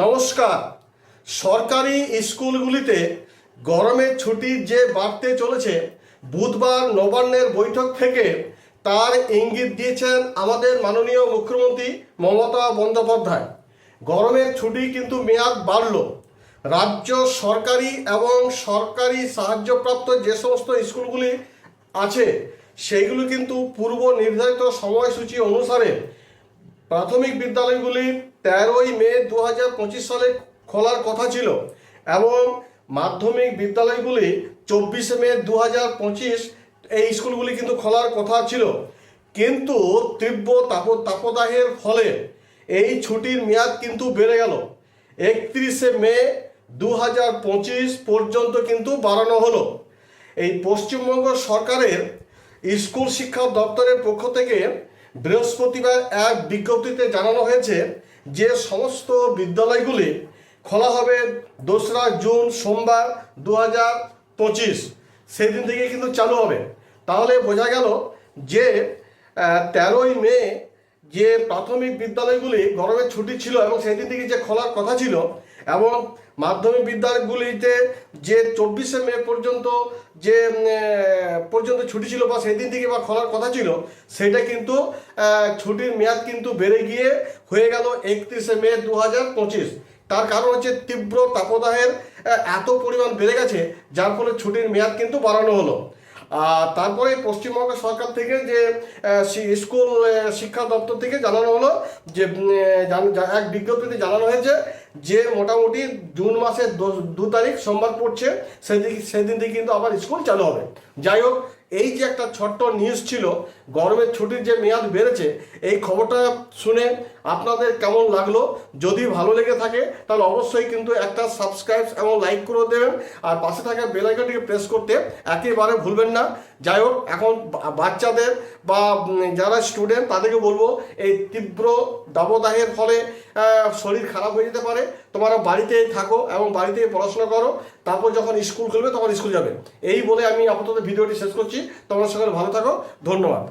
নমস্কার। সরকারি স্কুলগুলিতে গরমের ছুটি যে বাড়তে চলেছে, বুধবার নবান্নের বৈঠক থেকে তার ইঙ্গিত দিয়েছেন আমাদের মাননীয় মুখ্যমন্ত্রী মমতা বন্দ্যোপাধ্যায়। গরমের ছুটি কিন্তু মেয়াদ বাড়ল। রাজ্য সরকারি এবং সরকারি সাহায্যপ্রাপ্ত যে সমস্ত স্কুলগুলি আছে, সেইগুলো কিন্তু পূর্ব নির্ধারিত সময়সূচি অনুসারে প্রাথমিক বিদ্যালয়গুলি তেরোই মে দু হাজার পঁচিশ সালে খোলার কথা ছিল এবং মাধ্যমিক বিদ্যালয়গুলি চব্বিশে মে দু হাজার পঁচিশ এই স্কুলগুলি কিন্তু খোলার কথা ছিল। কিন্তু তীব্র তাপ, তাপদাহের ফলে এই ছুটির মেয়াদ কিন্তু বেড়ে গেল। একত্রিশে মে দু হাজার পঁচিশ পর্যন্ত কিন্তু বাড়ানো হলো। এই পশ্চিমবঙ্গ সরকারের স্কুল শিক্ষা দপ্তরের পক্ষ থেকে বৃহস্পতিবার এক বিজ্ঞপ্তিতে জানানো হয়েছে যে সমস্ত বিদ্যালয়গুলি খোলা হবে দোসরা জুন সোমবার দু হাজার পঁচিশ, সেদিন থেকে কিন্তু চালু হবে। তাহলে বোঝা গেল যে তেরোই মে যে প্রাথমিক বিদ্যালয়গুলি গরমের ছুটি ছিল এবং সেদিন থেকে যে খোলার কথা ছিল এবং মাধ্যমিক বিদ্যালয়গুলিতে যে চব্বিশে মে পর্যন্ত যে পর্যন্ত ছুটি ছিল বা সেই দিন থেকে বা খোলার কথা ছিল, সেটা কিন্তু ছুটির মেয়াদ কিন্তু বেড়ে গিয়ে হয়ে গেল একত্রিশে মে দু হাজার পঁচিশ। তার কারণ হচ্ছে তীব্র তাপদাহের এত পরিমাণ বেড়ে গেছে, যার ফলে ছুটির মেয়াদ কিন্তু বাড়ানো হলো। তারপরে পশ্চিমবঙ্গ সরকার থেকে যে স্কুল শিক্ষা দপ্তর থেকে জানানো হলো যে এক বিজ্ঞপ্তিতে জানানো হয়েছে যে মোটামুটি জুন মাসের দু তারিখ সোমবার পড়ছে সেদিন সেদিন থেকে কিন্তু আবার স্কুল চালু হবে। যাই হোক এই যে একটা ছোট্ট নিউজ ছিল, গরমের ছুটির যে মেয়াদ বেড়েছে, এই খবরটা শুনে আপনাদের কেমন লাগল? যদি ভালো লেগে থাকে, তাহলে অবশ্যই কিন্তু একটা সাবস্ক্রাইব এবং লাইক করে দেবেন। আর পাশে থাকা বেল আইকনটিকে প্রেস করতে একেবারে ভুলবেন না। যাই হোক, এখন বাচ্চাদের বা যারা স্টুডেন্ট তাদেরকে বলব, এই তীব্র দাবদাহের ফলে শরীর খারাপ হয়ে যেতে পারে। তোমরা বাড়িতেই থাকো এবং বাড়িতে পড়াশোনা করো, তারপর যখন স্কুল খুলবে তখন স্কুল যাবে। এই বলে আমি আপাতত ভিডিওটি শেষ করছি। তোমার সকলে ভালো থাকো। ধন্যবাদ।